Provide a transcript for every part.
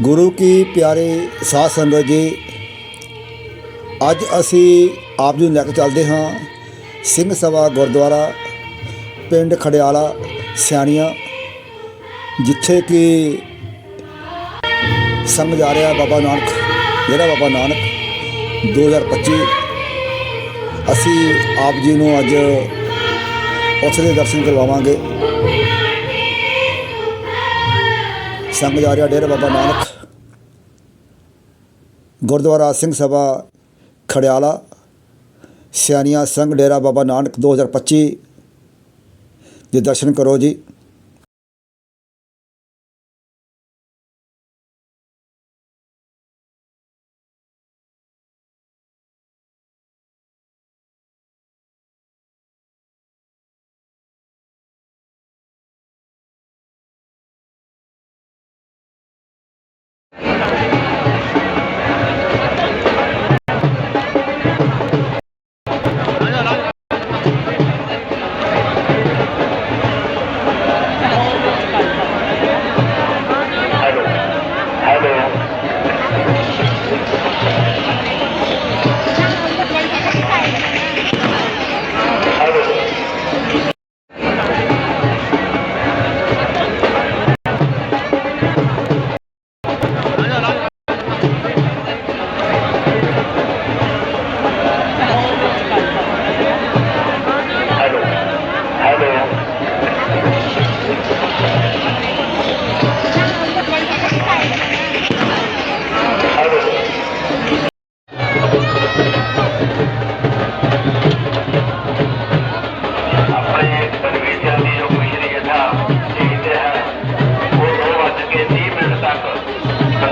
ਗੁਰੂ ਕੀ ਪਿਆਰੇ ਸਾਧ ਸੰਗਤ ਜੀ, ਅੱਜ ਅਸੀਂ ਆਪ ਜੀ ਨੂੰ ਲੈ ਕੇ ਚੱਲਦੇ ਹਾਂ ਸਿੰਘ ਸਭਾ ਗੁਰਦੁਆਰਾ ਪਿੰਡ ਖੜਿਆਲਾ, ਸਿਆਣੀਆਂ, ਜਿੱਥੇ ਕਿ ਸੰਗ ਜਾ ਰਿਹਾ ਬਾਬਾ ਨਾਨਕ, ਜਿਹੜਾ ਬਾਬਾ ਨਾਨਕ 2025 ਅਸੀਂ ਆਪ ਜੀ ਨੂੰ ਅੱਜ ਉੱਥੇ ਦੇ ਦਰਸ਼ਨ ਕਰਵਾਵਾਂਗੇ। ਸੰਗ ਜਾ ਰਿਹਾ ਡੇਰਾ ਬਾਬਾ ਨਾਨਕ। ਗੁਰਦੁਆਰਾ ਸਿੰਘ ਸਭਾ ਖੜਿਆਲਾ, ਸਿਆਣੀਆਂ ਸੰਘ ਡੇਰਾ ਬਾਬਾ ਨਾਨਕ 2025 ਦੇ ਦਰਸ਼ਨ ਕਰੋ ਜੀ।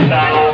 Bye.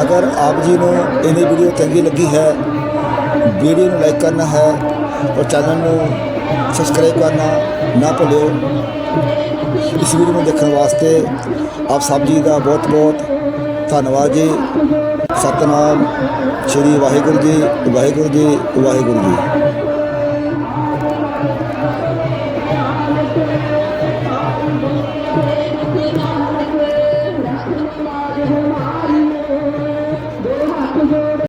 ਅਗਰ ਆਪ ਜੀ ਨੂੰ ਇਹਦੀ ਵੀਡੀਓ ਚੰਗੀ ਲੱਗੀ ਹੈ, ਵੀਡੀਓ ਨੂੰ ਲਾਈਕ ਕਰਨਾ ਹੈ ਔਰ ਚੈਨਲ ਨੂੰ ਸਬਸਕ੍ਰਾਈਬ ਕਰਨਾ ਨਾ ਭੁੱਲਿਓ, ਇਸ ਵੀਡੀਓ ਨੂੰ ਦੇਖਣ ਵਾਸਤੇ ਆਪ ਸਭ ਜੀ ਦਾ ਬਹੁਤ ਬਹੁਤ ਧੰਨਵਾਦ ਜੀ। ਸਤਨਾਮ ਸ਼੍ਰੀ ਵਾਹਿਗੁਰੂ ਜੀ ਵਾਹਿਗੁਰੂ ਜੀ ਵਾਹਿਗੁਰੂ ਜੀ।